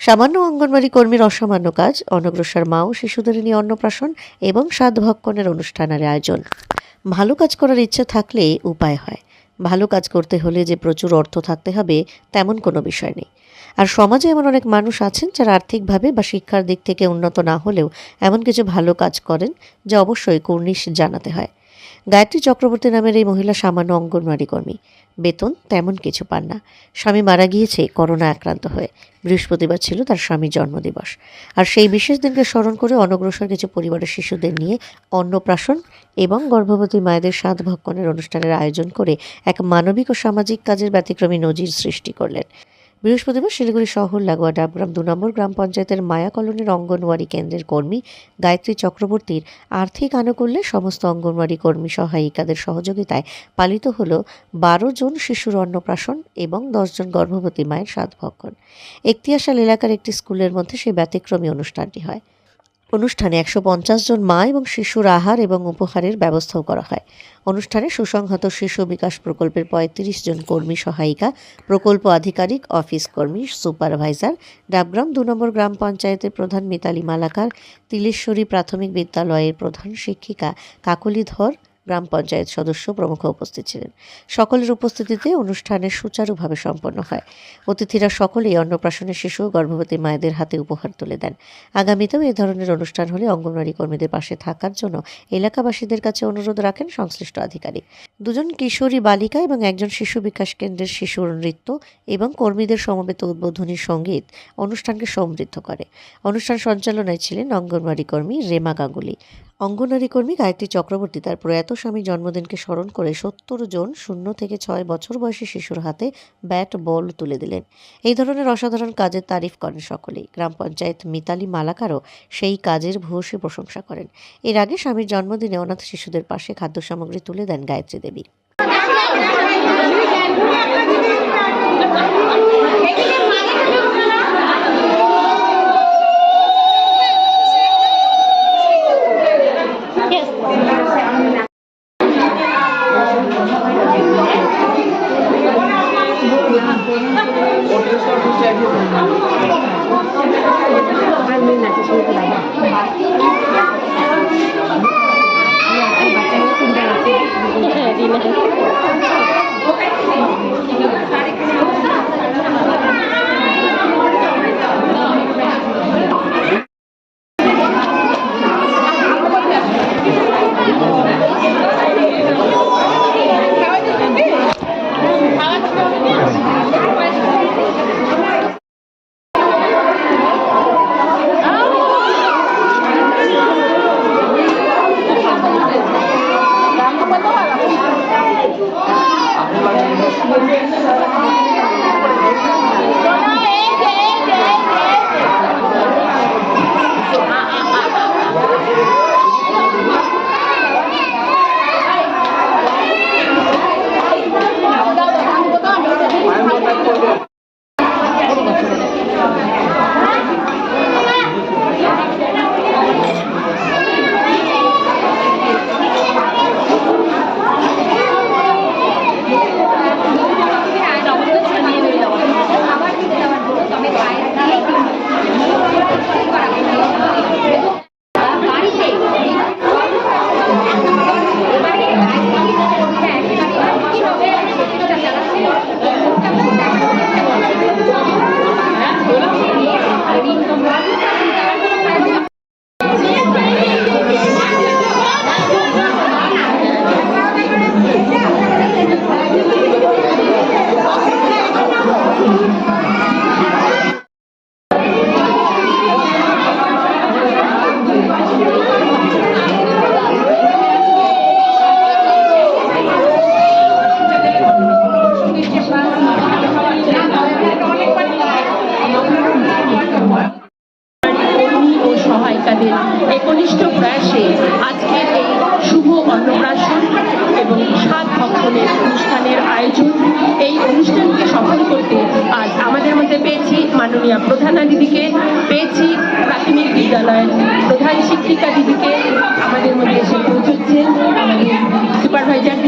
সামান্য অঙ্গনবাড়ি কর্মীর অসামান্য কাজ অনগ্রসর মা ও শিশুদের নিয়ে অন্নপ্রাশন এবং স্বাদ ভক্ষণের অনুষ্ঠানের আয়োজন। ভালো কাজ করার ইচ্ছে থাকলে উপায় হয়। ভালো কাজ করতে হলে যে প্রচুর অর্থ থাকতে হবে, তেমন কোনো বিষয় নেই। আর সমাজে এমন অনেক মানুষ আছেন যারা আর্থিকভাবে বা শিক্ষার দিক থেকে উন্নত না হলেও এমন কিছু ভালো কাজ করেন, যা অবশ্যই কুর্নিশ জানাতে হয়। গায়ত্রী চক্রবর্তী নামের এই মহিলা সামান্য অঙ্গনওয়াড়ি কর্মী। বেতন তেমন কিছু পান না। স্বামী মারা গিয়েছে, করোনা আক্রান্ত হয়ে। বৃহস্পতিবার ছিল তার স্বামীর জন্মদিবস। আর সেই বিশেষ দিনকে স্মরণ করে অনগ্রসর কিছু পরিবারের শিশুদের নিয়ে অন্নপ্রাশন এবং গর্ভবতী মায়েদের স্বাদ ভক্ষণের অনুষ্ঠানের আয়োজন করে এক মানবিক ও সামাজিক কাজের ব্যতিক্রমী নজির সৃষ্টি করলেন। বৃহস্পতিবার শিলিগুড়ি শহর লাগোয়া ডাবগ্রাম দু নম্বর গ্রাম পঞ্চায়েতের মায়া কলোনির অঙ্গনওয়াড়ি কেন্দ্রের কর্মী গায়ত্রী চক্রবর্তীর আর্থিক আনুকূল্যে সমস্ত অঙ্গনওয়াড়ি কর্মী সহায়িকাদের সহযোগিতায় পালিত হল বারো জন শিশুর অন্নপ্রাশন এবং দশজন গর্ভবতী মায়ের সাধভক্ষণ ভক্ষণ। একতিয়াশাল এলাকার একটি স্কুলের মধ্যে সেই ব্যতিক্রমী অনুষ্ঠানটি হয়। অনুষ্ঠানে একশো পঞ্চাশ জন মা এবং শিশুর আহার এবং উপহারের ব্যবস্থাও করা হয়। অনুষ্ঠানে সুসংহত শিশু বিকাশ প্রকল্পের পঁয়ত্রিশ জন কর্মী সহায়িকা, প্রকল্প আধিকারিক, অফিস কর্মী, সুপারভাইজার, ডাবগ্রাম দু নম্বর গ্রাম পঞ্চায়েতের প্রধান মিতালি মালাকার, তিলেশ্বরী প্রাথমিক বিদ্যালয়ের প্রধান শিক্ষিকা কাকলি ধর গ্রাম পঞ্চায়েত সদস্য প্রমুখ উপস্থিত ছিলেন। সকলের উপস্থিতিতে অনুষ্ঠানে সুচারুভাবে সম্পন্ন হয়। অতিথিরা সকলেই অন্নপ্রাশনের শিশু, গর্ভবতী মায়েদের হাতে উপহার তুলে দেন। আগামীতেও এই ধরনের অনুষ্ঠান হলে অঙ্গনওয়াড়ি কর্মীদের পাশে থাকার জন্য এলাকাবাসীদের কাছে অনুরোধ রাখেন সংশ্লিষ্ট আধিকারিক। দুজন কিশোরী বালিকা এবং একজন শিশু বিকাশ কেন্দ্রের শিশুর নৃত্য এবং কর্মীদের সমবেত উদ্বোধনী সংগীত অনুষ্ঠানকে সমৃদ্ধ করে। অনুষ্ঠান সঞ্চালনায় ছিলেন অঙ্গনওয়াড়ি কর্মী রেমা গাঙ্গুলি। অঙ্গনারী কর্মী গায়ত্রী চক্রবর্তী তার প্রয়াত স্বামী জন্মদিনকে স্মরণ করে সত্তর জন শূন্য থেকে ছয় বছর বয়সী শিশুর হাতে ব্যাট, বল তুলে দিলেন। এই ধরনের অসাধারণ কাজের তারিফ করেন সকলেই। গ্রাম পঞ্চায়েত মিতালি মালাকারও সেই কাজের ভূয়সী প্রশংসা করেন। এর আগে স্বামীর জন্মদিনে অনাথ শিশুদের পাশে খাদ্য সামগ্রী তুলে দেন গায়ত্রী দেবী। একনিষ্ঠ প্রয়াসে আজকের এই শুভ অন্নপ্রাশন এবং সাত ভক্তনের অনুষ্ঠানের আয়োজন। এই অনুষ্ঠানকে সফল করতে আজ আমাদের মধ্যে পেয়েছি মাননীয় প্রধানা দিদিকে, পেয়েছি প্রাথমিক বিদ্যালয়ের প্রধান শিক্ষিকা দিদিকে, আমাদের মধ্যে এসে পৌঁছচ্ছেন আমাদের supervisor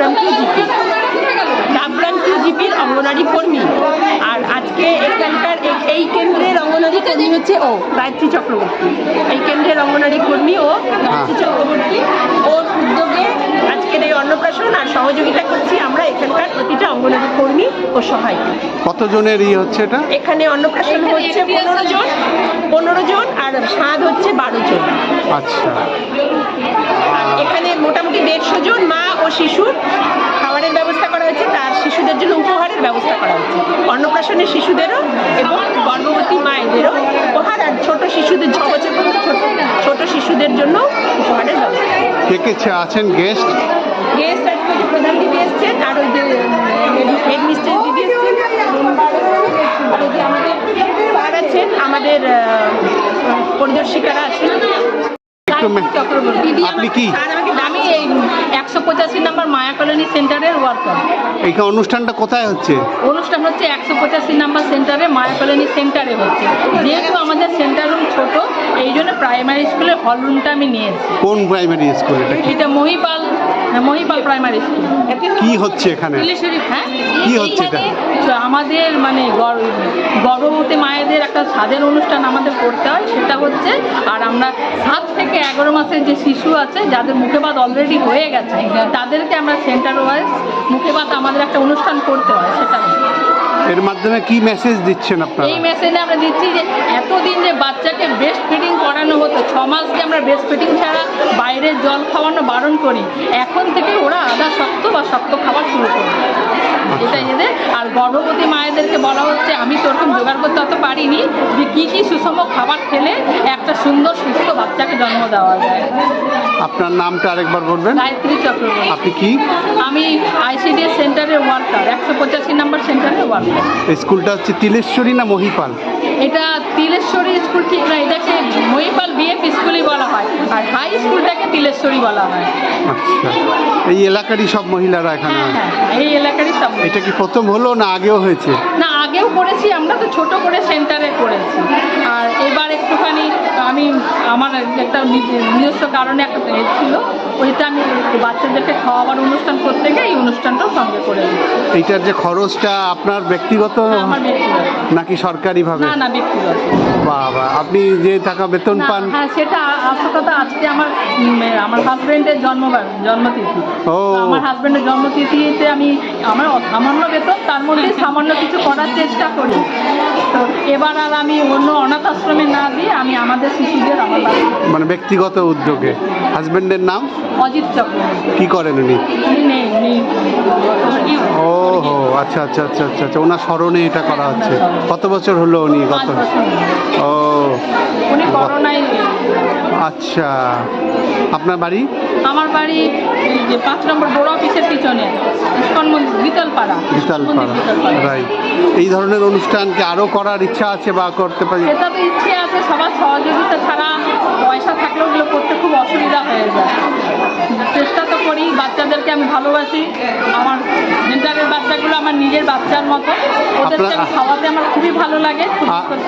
Dabgram two GP. Dabgram two জিপির অঙ্গনারী কর্মী। আর আজকে এখানকার এই কেন্দ্রের অঙ্গনারী কর্মী হচ্ছে ও গায়ত্রী চক্রবর্তী। এই কেন্দ্রের অঙ্গনারী কর্মী ও গায়ত্রী চক্রবর্তী ওর উদ্যোগে আজকের এই অন্নপ্রাশন আর সহযোগিতা করছি আমরা এখানকার প্রতিটা অঙ্গনারী কর্মী ও সহায়িকা। কতজনের ইয়ে হচ্ছে এটা? এখানে অন্নপ্রাশন হচ্ছে পনেরো জন পনেরো জন আর স্বাদ হচ্ছে বারো জন। আচ্ছা। এখানে মোটামুটি দেড়শো জন মা ও শিশুর খাবারের ব্যবস্থা করা হয়েছে তার শিশুদের জন্য উপহারের ব্যবস্থা করা হয়েছে। অন্নপ্রাশনের শিশুদেরও এবং গর্ভবতী মায়েদেরও উপহার আর ছোট শিশুদের ছ বছর পর্যন্ত ছোট শিশুদের জন্য উপহারের ব্যবস্থা। কে কে আছেন গেস্ট গেস্ট প্রধান দিদি এসছেন আর ওই যে হেড মিস্ট্রেস দিদি এসছেন আর ওই যে আমাদের স্যার আছেন আমাদের পরিদর্শিকারা আছেন। আপনি কি? আমি এই একশো পঁচাশি নম্বর মায়া কলোনি সেন্টারের ওয়ার্কার। এইখানে অনুষ্ঠানটা কোথায় হচ্ছে? অনুষ্ঠান হচ্ছে একশো পঁচাশি নাম্বার সেন্টারে মায়া কলোনি সেন্টারে হচ্ছে। যেহেতু আমাদের সেন্টার রুম ছোট এই জন্য প্রাইমারি স্কুলের হল রুমটা আমি নিয়েছি। কোন প্রাইমারি স্কুল এটা মহিপাল হ্যাঁ, মহিপাল প্রাইমারি স্কুল কি হচ্ছে এখানে? হ্যাঁ? কি হচ্ছে এটা? আমাদের মানে গর্ভবতী মায়েদের একটা স্বাদের অনুষ্ঠান আমাদের করতে হয় সেটা হচ্ছে আর আমরা সাত থেকে এগারো মাসের যে শিশু আছে যাদের মুখে বাদ অলরেডি হয়ে গেছে তাদেরকে আমরা সেন্টার ওয়াইজ মুখে বাদ আমাদের একটা অনুষ্ঠান করতে হয় সেটা এর মাধ্যমে কি মেসেজ দিচ্ছেন আপনারা? এই মেসেজে আমরা দিচ্ছি যে এতদিন যে বাচ্চাকে বেস্ট ফিডিং করানো হতো ছ মাস যে আমরা বেস্ট ফিডিং ছাড়া বাইরের জল খাওয়ানো বারণ করি এখন থেকে ওরা আদা শক্ত বা শক্ত খাবার শুরু করবে। এটা এদের। আর গর্ভবতী মায়েদেরকে বলা হচ্ছে আমি তো ওরকম জোগাড় করতে অত পারিনি যে কী কী সুষম খাবার খেলে একটা সুন্দর সুস্থ বাচ্চাকে জন্ম দেওয়া যায়? আপনার নামটা আরেকবার বলবেন? গায়ত্রী চক্রবর্তী। আপনি কি? আমি আইসিডিএস সেন্টারের ওয়ার্কার একশো পঁচাশি নম্বর সেন্টারের ওয়ার্কার। স্কুলটা হচ্ছে তিলেশ্বরী না মহিপাল? এটা তিলেশ্বরী স্কুল ঠিক না এটাকে মহিপাল বিএফ স্কুলই বলা হয় আর হাই বলা হয়। আচ্ছা। এই এলাকারই সব মহিলারা এখানে হ্যাঁ হ্যাঁ এই এলাকারই সব এটা কি প্রথম হলো না আগেও হয়েছে? না আগেও করেছি আমরা তো ছোট করে সেন্টারে করেছি। আর এবার একটুখানি আমি আমার একটা নিজস্ব কারণে একটা ছিল ওইটা আমি বাচ্চাদেরকে খাওয়াবার অনুষ্ঠান করতে গিয়ে এই অনুষ্ঠানটাও সঙ্গে করে এইটার যে খরচটা আপনার ব্যক্তিগত? আমার ব্যক্তিগত। নাকি সরকারিভাবে? না না ব্যক্তিগত। বাবা আপনি যে টাকা বেতন পান হ্যাঁ সেটা আসল কথা আজকে আমার আমার হাজবেন্ডের জন্মবার জন্মতিথি। ও। আমার হাজবেন্ডের জন্মতিথিতে আমি আমার সামান্য বেতন তার মধ্যে সামান্য কিছু করার চেষ্টা করি। তো এবার আর আমি অন্য অনাথ আশ্রমে না দিয়ে আমি আমাদের শিশুদের আমার মানে ব্যক্তিগত উদ্যোগে। হাজবেন্ডের নাম? অজিত চক্রবর্তী কি করেন উনি? ও হো আচ্ছা আচ্ছা আচ্ছা আচ্ছা আচ্ছা ওনার স্মরণে এটা করা হচ্ছে। কত বছর হলো উনি? বছর। ও। উনি করোনায় আচ্ছা। আপনার বাড়ি? আমার বাড়ি এই যে পাঁচ নম্বর বড় অফিসের পিছনে ইস্কন মন্দির বিশালপাড়া বিতলপাড়া রাইট এই ধরনের অনুষ্ঠানকে আরও করার ইচ্ছা আছে বা করতে পারি? সেটা তো ইচ্ছে আছে সবার সহযোগিতা ছাড়া পয়সা থাকলেও ওগুলো করতে খুব অসুবিধা হয়ে যায়। চেষ্টা তো করি বাচ্চাদেরকে আমি ভালোবাসি আমার সেন্টারের বাচ্চাগুলো আমার নিজের বাচ্চার মতো ওদেরকে আমি আপনার- খাওয়াতে আমার খুবই ভালো লাগে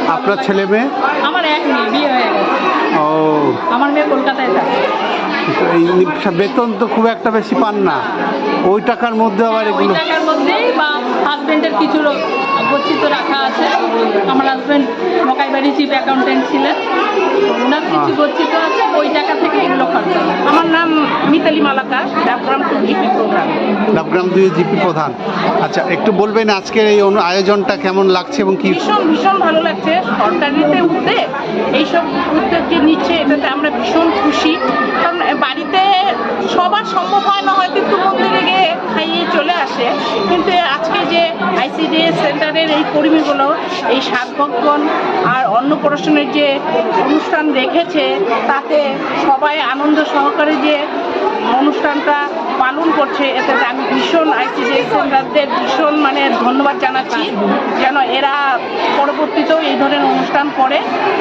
আপনার। ছেলে মেয়ে? আমার এক মেয়ে বিয়ে হয়ে গেছে। ও। আমার মেয়ে কলকাতায় থাকে। বেতন তো খুব একটা বেশি পান না। ওই টাকার মধ্যে আবার ওই এগুলো টাকার মধ্যেই বা হাজবেন্ডের কিছু গচ্ছিত রাখা আছে। আমার হাজবেন্ড মকাইবাড়ি চিফ অ্যাকাউন্টেন্ট ছিলেন। ওনার কিছু গচ্ছিত আছে ওই টাকা থেকে এগুলো খরচা আমার নাম মিতালি মালাকার ডাবগ্রাম টু জিপি প্রধান। ডাবগ্রাম দুই জিপি প্রধান। আচ্ছা একটু বলবেন আজকের এই আয়োজনটা কেমন লাগছে এবং কি ভীষণ ভীষণ ভালো লাগছে। সরকারিতে উদ্যোগ এইসব উদ্যোগ যে নিচ্ছে এটাতে আমরা ভীষণ খুশি। কারণ বাড়িতে সবার সম্ভব হয় না হয়তো একটু মন্দিরে গিয়ে আসে। কিন্তু আজকে যে আইসিডিএস সেন্টারের এই কর্মীগুলো, এই সাত ভক্ষণ আর অন্নপ্রাশনের যে অনুষ্ঠান রেখেছে তাতে সবাই আনন্দ সহকারে যে অনুষ্ঠানটা পালন করছে এতে আমি ভীষণ আইসিডিএস সেন্টারদের ভীষণ মানে ধন্যবাদ জানাচ্ছি যেন এরা পরবর্তীতেও এই ধরনের অনুষ্ঠান করে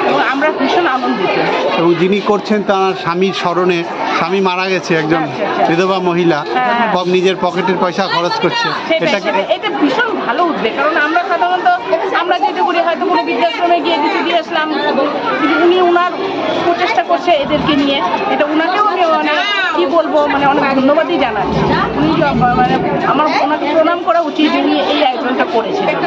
এবং আমরা ভীষণ আনন্দিত এবং যিনি করছেন তার স্বামীর স্মরণে স্বামী মারা গেছে একজন আচ্ছা, আচ্ছা। বিধবা মহিলা হ্যাঁ। কম নিজের পকেটের পয়সা খরচ করছে এটা এটা ভীষণ ভালো উদ্যোগ কারণ আমরা সাধারণত আমরা যেটা করি হয়তো কোনো বৃদ্ধাশ্রমে গিয়ে কিছু দিয়ে আসলাম উনি ওনার প্রচেষ্টা করছে এদেরকে নিয়ে এটা উনাকেও আমি মানে কি বলব মানে অনেক ধন্যবাদই জানাচ্ছি মানে আমার ওনাকে প্রণাম করা উচিত উনি এই আয়োজনটা করেছিলেন।